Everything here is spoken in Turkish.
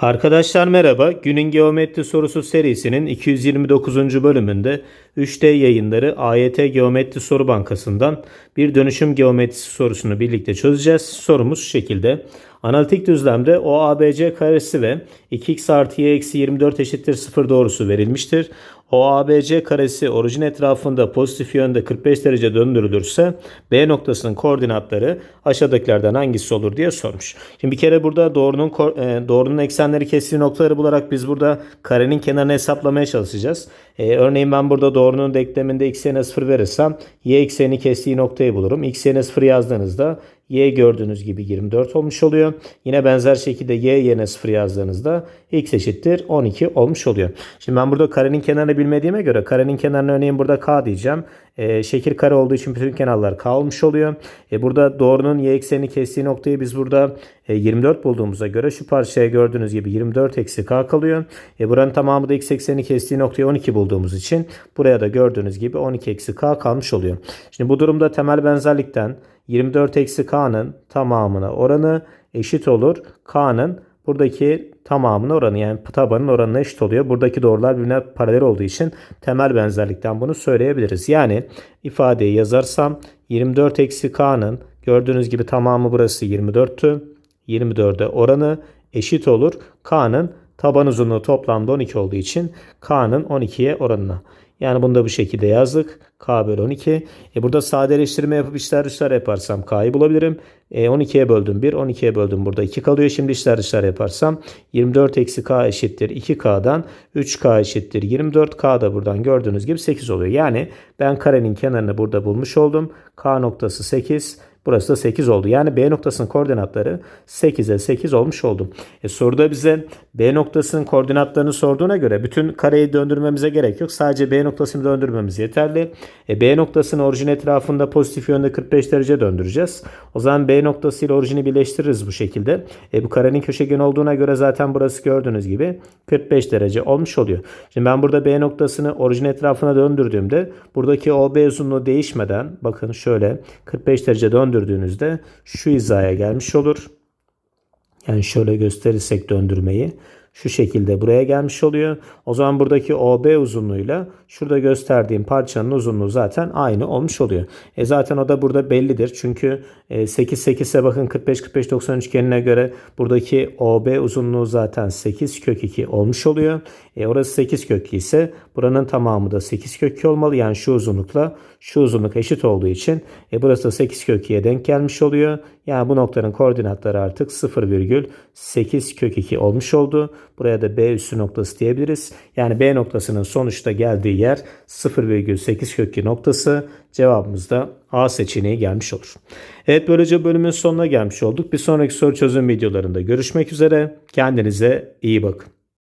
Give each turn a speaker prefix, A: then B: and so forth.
A: Arkadaşlar merhaba. Günün Geometri Sorusu serisinin 229. bölümünde 3D yayınları AYT Geometri Soru Bankası'ndan bir dönüşüm geometrisi sorusunu birlikte çözeceğiz. Sorumuz şu şekilde. Analitik düzlemde OABC karesi ve 2x artı y eksi 24 eşittir 0 doğrusu verilmiştir. OABC karesi orijin etrafında pozitif yönde 45 derece döndürülürse B noktasının koordinatları aşağıdakilerden hangisi olur diye sormuş. Şimdi bir kere burada doğrunun e, doğrunun eksenleri kestiği noktaları bularak biz burada karenin kenarını hesaplamaya çalışacağız. E, örneğin ben burada doğrunun denkleminde x yerine 0 verirsem y ekseni kestiği noktayı bulurum. x yerine 0 yazdığınızda y gördüğünüz gibi 24 olmuş oluyor. Yine benzer şekilde y yerine 0 yazdığınızda x eşittir 12 olmuş oluyor. Şimdi ben burada karenin kenarını bilmediğime göre karenin kenarını örneğin burada k diyeceğim. E, şekil kare olduğu için bütün kenarlar k olmuş oluyor. E, burada doğrunun y eksenini kestiği noktayı biz burada e, 24 bulduğumuza göre şu parçaya gördüğünüz gibi 24 eksi k kalıyor. E, buranın tamamı da x eksenini kestiği noktayı 12 bulduğumuz için buraya da gördüğünüz gibi 12 eksi k kalmış oluyor. Şimdi bu durumda temel benzerlikten 24 eksi k'nın tamamına oranı eşit olur. K'nın buradaki tamamına oranı yani tabanın oranına eşit oluyor. Buradaki doğrular birbirine paralel olduğu için temel benzerlikten bunu söyleyebiliriz. Yani ifadeyi yazarsam 24 eksi k'nın gördüğünüz gibi tamamı burası 24'tü. 24'e oranı eşit olur. K'nın taban uzunluğu toplamda 12 olduğu için K'nın 12'ye oranına. Yani bunu da bu şekilde yazdık. K bölü 12. E burada sadeleştirme yapıp içler dışlar yaparsam K'yı bulabilirim. E 12'ye böldüm 1. 12'ye böldüm burada 2 kalıyor. Şimdi içler dışlar yaparsam 24 eksi K eşittir 2K'dan 3K eşittir 24. K da buradan gördüğünüz gibi 8 oluyor. Yani ben karenin kenarını burada bulmuş oldum. K noktası 8. Burası da 8 oldu. Yani B noktasının koordinatları 8'e 8 olmuş oldu. E soruda bize B noktasının koordinatlarını sorduğuna göre bütün kareyi döndürmemize gerek yok. Sadece B noktasını döndürmemiz yeterli. E B noktasını orijin etrafında pozitif yönde 45 derece döndüreceğiz. O zaman B noktası ile orijini birleştiririz bu şekilde. E bu karenin köşegeni olduğuna göre zaten burası gördüğünüz gibi 45 derece olmuş oluyor. Şimdi ben burada B noktasını orijin etrafına döndürdüğümde buradaki OB uzunluğu değişmeden bakın şöyle 45 derece döndürdüğünüzde şu hizaya gelmiş olur. Yani şöyle gösterirsek döndürmeyi şu şekilde buraya gelmiş oluyor. O zaman buradaki OB uzunluğuyla şurada gösterdiğim parçanın uzunluğu zaten aynı olmuş oluyor. E zaten o da burada bellidir. Çünkü 8 8 ise bakın 45 45 90 üçgenine göre buradaki OB uzunluğu zaten 8 kök 2 olmuş oluyor. E orası 8 kök 2 ise buranın tamamı da 8 kök 2 olmalı. Yani şu uzunlukla şu uzunluk eşit olduğu için e burası da 8 kök 2'ye denk gelmiş oluyor. Yani bu noktanın koordinatları artık 0,8 kök 2 olmuş oldu. Buraya da B üssü noktası diyebiliriz. Yani B noktasının sonuçta geldiği yer 0,8 kök 2 noktası. Cevabımız da A seçeneği gelmiş olur. Evet böylece bölümün sonuna gelmiş olduk. Bir sonraki soru çözüm videolarında görüşmek üzere. Kendinize iyi bakın.